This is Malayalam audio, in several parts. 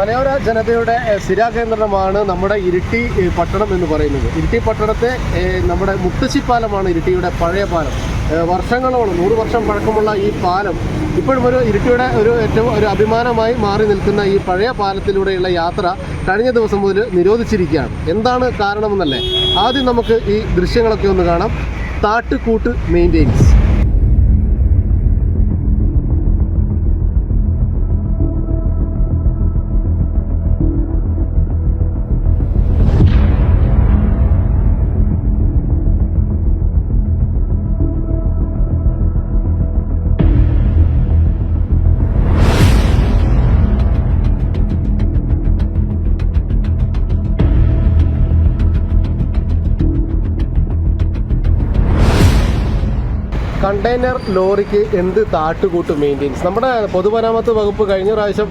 മലയോര ജനതയുടെ സ്ഥിരാകേന്ദ്രമാണ് നമ്മുടെ ഇരിട്ടി പട്ടണം എന്ന് പറയുന്നത്. ഇരിട്ടി പട്ടണത്തെ നമ്മുടെ മുത്തശ്ശിപ്പാലമാണ് ഇരിട്ടിയുടെ പഴയ പാലം. വർഷങ്ങളോളം നൂറ് വർഷം പഴക്കമുള്ള ഈ പാലം ഇപ്പോഴും ഒരു ഇരിട്ടിയുടെ ഒരു ഏറ്റവും ഒരു അഭിമാനമായി മാറി നിൽക്കുന്ന ഈ പഴയ പാലത്തിലൂടെയുള്ള യാത്ര കഴിഞ്ഞ ദിവസം മുതൽ നിരോധിച്ചിരിക്കുകയാണ്. എന്താണ് കാരണമെന്നല്ലേ? ആദ്യം നമുക്ക് ഈ ദൃശ്യങ്ങളൊക്കെ ഒന്ന് കാണാം. താട്ടുകൂട്ട് മെയിന്റെയിൻസ് കണ്ടെയ്നർ ലോറിക്ക് എന്ത് താട്ടുകൂട്ട് മെയിന്റെയിൻസ് നമ്മുടെ പൊതുമരാമത്ത് വകുപ്പ് കഴിഞ്ഞ പ്രാവശ്യം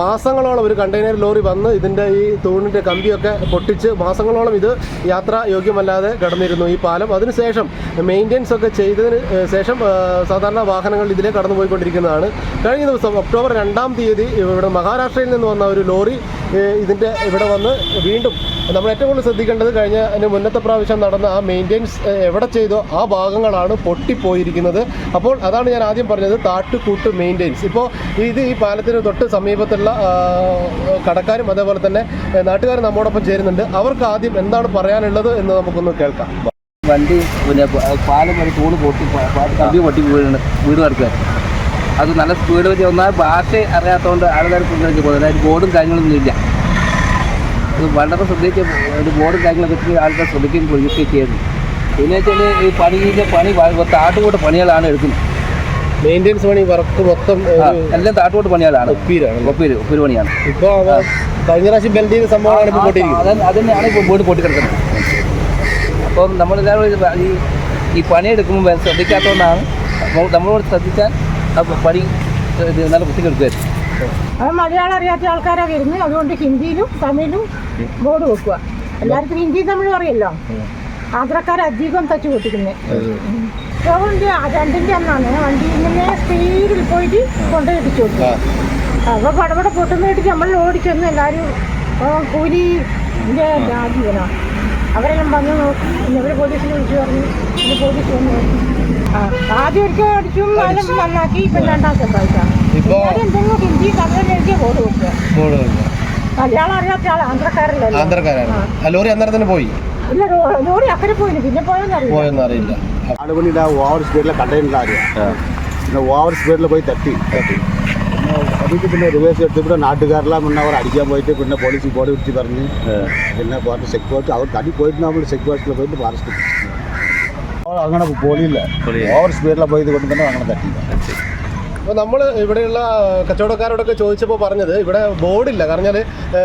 മാസങ്ങളോളം ഒരു കണ്ടെയ്നർ ലോറി വന്ന് ഇതിന്റെ ഈ തൂണിന്റെ കമ്പിയൊക്കെ പൊട്ടിച്ച് മാസങ്ങളോളം ഇത് യാത്ര യോഗ്യമല്ലാതെ കടന്നിരുന്നു. ഈ പാലം അതിനുശേഷം മെയിന്റെനൻസ് ഒക്കെ ചെയ്തതിന് ശേഷം സാധാരണ വാഹനങ്ങൾ ഇതിലേ കടന്നു പോയിക്കൊണ്ടിരിക്കുന്നതാണ് കഴിഞ്ഞ ദിവസം ഒക്ടോബർ രണ്ടാം തീയതി ഇവിടെ മഹാരാഷ്ട്രയിൽ നിന്ന് വന്ന ഒരു ലോറി ഇതിന്റെ ഇവിടെ വന്ന് വീണ്ടും നമ്മൾ ഏറ്റവും കൂടുതൽ ശ്രദ്ധിക്കേണ്ടത് കഴിഞ്ഞ അതിന് മുന്നത്തെ പ്രാവശ്യം നടന്ന ആ മെയിന്റെനൻസ് എവിടെ ചെയ്തോ ആ ഭാഗങ്ങളാണ് പൊട്ടിപ്പോയിരിക്കുന്നത്. അപ്പോൾ അതാണ് ഞാൻ ആദ്യം പറഞ്ഞത് താട്ടുകൂട്ട് മെയിന്റെനൻസ് ഇപ്പോൾ ഇത് ഈ പാലത്തിന് തൊട്ട് സമീപത്തുള്ള കടക്കാരും അതേപോലെ തന്നെ നാട്ടുകാരും നമ്മോടൊപ്പം ചേരുന്നുണ്ട്. അവർക്ക് ആദ്യം എന്താണ് പറയാനുള്ളത് എന്ന് നമുക്കൊന്ന് കേൾക്കാം. വണ്ടി പിന്നെ പാലം ഒരു തൂണ് പൊട്ടി കമ്പി പൊട്ടി വീണ് വീട് നടക്കുക അത് നല്ല സ്പീഡ് വെച്ച് ഒന്നാൽ ഭാഷ അറിയാത്തതുകൊണ്ട് ആൾക്കാർ പിന്തുണച്ച് പോകുന്നത്. അതായത് ബോർഡും കാര്യങ്ങളൊന്നും ഇല്ല. വളരെ ശ്രദ്ധിച്ച് ഒരു ബോർഡും കാര്യങ്ങളൊക്കെ വെച്ചിട്ട് ആൾക്കാർ ശ്രദ്ധിക്കുകയും പ്രൊജക്റ്റ് ചെയ്യുന്നു. പിന്നെ വെച്ചാൽ ഈ പണിയിലെ പണി താട്ടുകൂട്ട പണികളാണ് എടുക്കുന്നത്. മെയിന്റെനൻസ് പണി വർക്ക് മൊത്തം എല്ലാം താട്ടുകൂട്ട പണികളാണ്. ഒപ്പീരാണ് ഒപ്പീര് ഒപ്പീര് പണിയാണ്. ഇപ്പോൾ കഴിഞ്ഞ പ്രാവശ്യം ബെൽഡ് ചെയ്ത സംഭവമാണ് ഇപ്പോൾ പൊട്ടിയിരിക്കുന്നത്. അത് അത് തന്നെയാണ് ഇപ്പോൾ ബോർഡ് പൊട്ടിക്കിടക്കുന്നത്. അപ്പം നമ്മളെല്ലാവരും ഈ ഈ പണിയെടുക്കുമ്പോൾ ശ്രദ്ധിക്കാത്തതുകൊണ്ടാണ് നമ്മളോട് ശ്രദ്ധിച്ചാൽ പണി നല്ല വൃത്തിക്കെടുക്കുമായിരുന്നു അത് മലയാളം അറിയാത്ത ആൾക്കാരെ വരുന്നത്. അതുകൊണ്ട് ഹിന്ദിയിലും തമിഴിലും ബോർഡ് വെക്കുക എല്ലാവർക്കും ഹിന്ദി തമിഴും അറിയല്ലോ. ആന്ധ്രക്കാർ അധികം തച്ചു പൊട്ടിക്കുന്നത് അതുകൊണ്ട് രണ്ടിന്റെ അന്നാണ്. വണ്ടി ഇങ്ങനെ സ്പീഡിൽ പോയിട്ട് കൊണ്ടു ഇടിച്ചു കൊടുക്കുക അപ്പോൾ പടപട പൊട്ടുന്ന ഇടിച്ച് നമ്മൾ ഓടിച്ചെന്ന് എല്ലാവരും കൂലി രാജീവനോ. അവരെല്ലാം വന്ന് നോക്കി പിന്നെ അവർ പോലീസിനെ വിളിച്ചു പറഞ്ഞു. പിന്നെ പോലീസ് വന്നു ആദ്യം ഒരിക്കൽ അടിച്ചും അതിലും നന്നാക്കി ഇപ്പം രണ്ടാമത്തെ പ്രാവശ്യമാണ് എന്തെങ്കിലും ഹിന്ദി തമിഴ് എഴുതിയ ബോർഡ് കൊടുക്കുക മലയാളം അറിയാത്ത ആൾ ലോറി അന്നേരം തന്നെ പോയി. ഇല്ല ലോറി അക്കരെ പോയില്ല. പിന്നെ പോയെന്ന് അറിയില്ല. ഓവർ സ്പീഡിലെ കണ്ടെയ്നർ അറിയാം പിന്നെ ഓവർ സ്പീഡിൽ പോയി തട്ടി തട്ടി പിന്നെ അതിക്ക് പിന്നെ റിവേഴ്സ് എടുത്തപ്പോൾ നാട്ടുകാരെല്ലാം പിന്നെ അവർ അടിക്കാൻ പോയിട്ട് പിന്നെ പോലീസ് ബോഡി പിടിച്ച് പറഞ്ഞ് പിന്നെ പോയിട്ട് ചെക്ക് പോസ്റ്റ് അവർ തടി പോയിട്ട് നമ്മൾ ചെക്ക് പോസ്റ്റിൽ പോയിട്ട് ഫോറസ്റ്റ് അങ്ങനെ പോലില്ല ഓവർ സ്പീഡിൽ പോയത് കൊണ്ട് തന്നെ അങ്ങനെ തട്ടിയില്ല അപ്പോൾ നമ്മൾ ഇവിടെയുള്ള കച്ചവടക്കാരോടൊക്കെ ചോദിച്ചപ്പോൾ പറഞ്ഞത് ഇവിടെ ബോർഡില്ല. കാരണം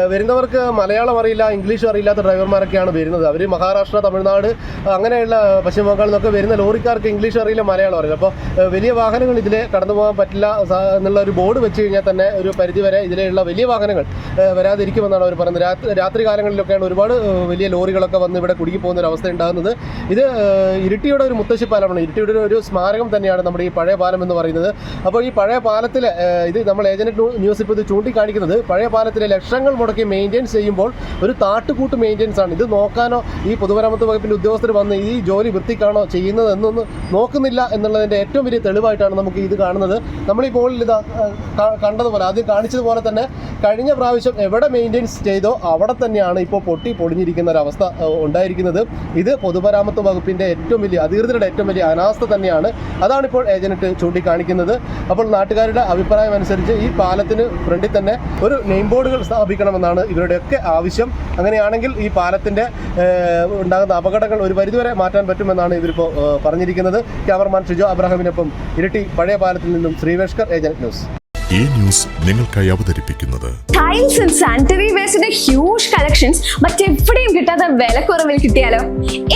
വരുന്നവർക്ക് മലയാളം അറിയില്ല ഇംഗ്ലീഷ് അറിയില്ലാത്ത ഡ്രൈവർമാരൊക്കെയാണ് വരുന്നത്. അവർ മഹാരാഷ്ട്ര തമിഴ്നാട് അങ്ങനെയുള്ള പശ്ചിമ ബംഗാളിൽ നിന്നൊക്കെ വരുന്ന ലോറിക്കാർക്ക് ഇംഗ്ലീഷ് അറിയില്ല മലയാളം അറിയില്ല. അപ്പോൾ വലിയ വാഹനങ്ങൾ ഇതിലെ കടന്നു പോകാൻ പറ്റില്ല എന്നുള്ള ഒരു ബോർഡ് വെച്ച് കഴിഞ്ഞാൽ തന്നെ ഒരു പരിധി വരെ ഇതിലെയുള്ള വലിയ വാഹനങ്ങൾ വരാതിരിക്കുമെന്നാണ് അവർ പറയുന്നത്. രാത്രി രാത്രി കാലങ്ങളിലൊക്കെയാണ് ഒരുപാട് വലിയ ലോറികളൊക്കെ വന്ന് ഇവിടെ കുടുങ്ങി പോകുന്ന ഒരു അവസ്ഥ ഉണ്ടാകുന്നത്. ഇത് ഇരിട്ടിയുടെ ഒരു മുത്തശ്ശി പാലമാണ് ഇരിട്ടിയുടെ ഒരു- സ്മാരകം തന്നെയാണ് നമ്മുടെ ഈ പഴയ പാലം എന്ന് പറയുന്നത്. അപ്പോൾ പഴയ പാലത്തിൽ ഇത് നമ്മൾ ഏജന്റ് ന്യൂസ് ഇപ്പോൾ ഇത് ചൂണ്ടിക്കാണിക്കുന്നത്. പഴയ പാലത്തിലെ ലക്ഷങ്ങൾ മുടക്കി മെയിന്റെയിൻസ് ചെയ്യുമ്പോൾ ഒരു താട്ടുകൂട്ട് മെയിന്റെയിൻസ് ആണ്. ഇത് നോക്കാനോ ഈ പൊതുമരാമത്ത് വകുപ്പിന്റെ ഉദ്യോഗസ്ഥർ വന്ന് ഈ ജോലി വൃത്തിക്കാണോ ചെയ്യുന്നത് എന്നൊന്ന് നോക്കുന്നില്ല എന്നുള്ളതിന്റെ ഏറ്റവും വലിയ തെളിവായിട്ടാണ് നമുക്ക് ഇത് കാണുന്നത്. നമ്മൾ ഈ മുകളിൽ ഇത് കണ്ടതുപോലെ ആദ്യം കാണിച്ചതുപോലെ തന്നെ കഴിഞ്ഞ പ്രാവശ്യം എവിടെ മെയിന്റെയിൻസ് ചെയ്തോ അവിടെ തന്നെയാണ് ഇപ്പോൾ പൊട്ടി പൊളിഞ്ഞിരിക്കുന്ന ഒരവസ്ഥ ഉണ്ടായിരിക്കുന്നത്. ഇത് പൊതുമരാമത്ത് വകുപ്പിന്റെ ഏറ്റവും വലിയ അധികൃതരുടെ ഏറ്റവും വലിയ അനാസ്ഥ തന്നെയാണ്. അതാണിപ്പോൾ ഏജന്റ് ചൂണ്ടിക്കാണിക്കുന്നത്. അപ്പോൾ നാട്ടുകാരുടെ അഭിപ്രായം അനുസരിച്ച് ഈ പാലത്തിന് ഫ്രണ്ടിൽ തന്നെ ഒരു നെയിം ബോർഡുകൾ സ്ഥാപിക്കണമെന്നാണ് ഇവരുടെയൊക്കെ ആവശ്യം. അങ്ങനെയാണെങ്കിൽ ഈ പാലത്തിന്റെ ഉണ്ടാകുന്ന അപകടങ്ങൾ ഒരു പരിധിവരെ മാറ്റാൻ പറ്റുമെന്നാണ് ഇവരിപ്പോൾ ഏഹ്, പറഞ്ഞിരിക്കുന്നത്. ക്യാമറമാൻ ഷിജോ അബ്രഹാമിനൊപ്പം ഇരട്ടി പഴയ പാലത്തിൽ നിന്നും ശ്രീവേഷ്കർ ഏജന്റ് ന്യൂസ്. ഈ ന്യൂസ് നിങ്ങൾക്കായി അവതരിപ്പിക്കുന്നത്. ടൈൽസ് ആൻഡ് സാനിറ്ററി വേസ്റ്റിന്റെ ഹ്യൂജ് കളക്ഷൻസ് മറ്റെവിടെയും കിട്ടാത്ത വിലക്കുറവിൽ കിട്ടിയാലോ?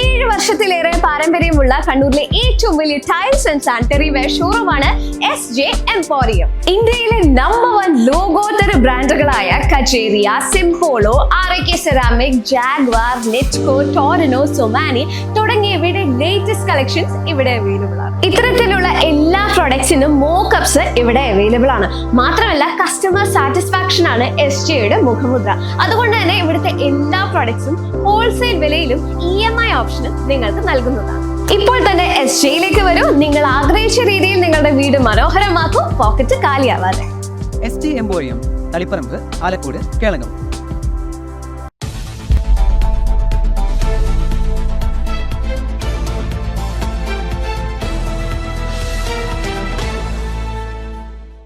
ഏഴ് വർഷത്തിലേറെ പാരമ്പര്യമുള്ള കണ്ണൂരിലെ ഏറ്റവും വലിയ ടൈൽസ് ആൻഡ് സാനിറ്ററി വെയർ ഷോറൂമാണ് എസ് ജെ എംപോറിയം ഇന്ത്യയിലെ നമ്പർ വൺ ലോകോത്തര ബ്രാൻഡുകളായ Kajaria Simpolo R K ceramic Jaquar Nitco Torino Somany തുടങ്ങിയവയുടെ ലേറ്റസ്റ്റ് കളക്ഷൻസ് ഇവിടെ അവൈലബിൾ ആണ്. ഇത്തരത്തിലുള്ള എല്ലാ പ്രൊഡക്ട്സിനും മോക്കപ്സ് ഇവിടെ അവൈലബിൾ ആണ്. മാത്രമല്ല കസ്റ്റമർ സാറ്റിസ്ഫാക്ഷൻ ആണ് എസ് ജിയുടെ മുഖമുദ്ര. അതുകൊണ്ട് തന്നെ ഇവിടുത്തെ എല്ലാ പ്രൊഡക്ട്സും ഹോൾസെയിൽ വിലയിലും ഇ എം ഐ ഓപ്ഷനും നിങ്ങൾക്ക് നൽകുന്നതാണ്. ഇപ്പോൾ തന്നെ എസ് ജിയിലേക്ക് വരൂ. നിങ്ങൾ ആഗ്രഹിച്ച രീതിയിൽ നിങ്ങളുടെ വീട് മനോഹരമാക്കും. Pocket കാലിയാവാതെ. S T emporium Taliparamba Alakode Kelakam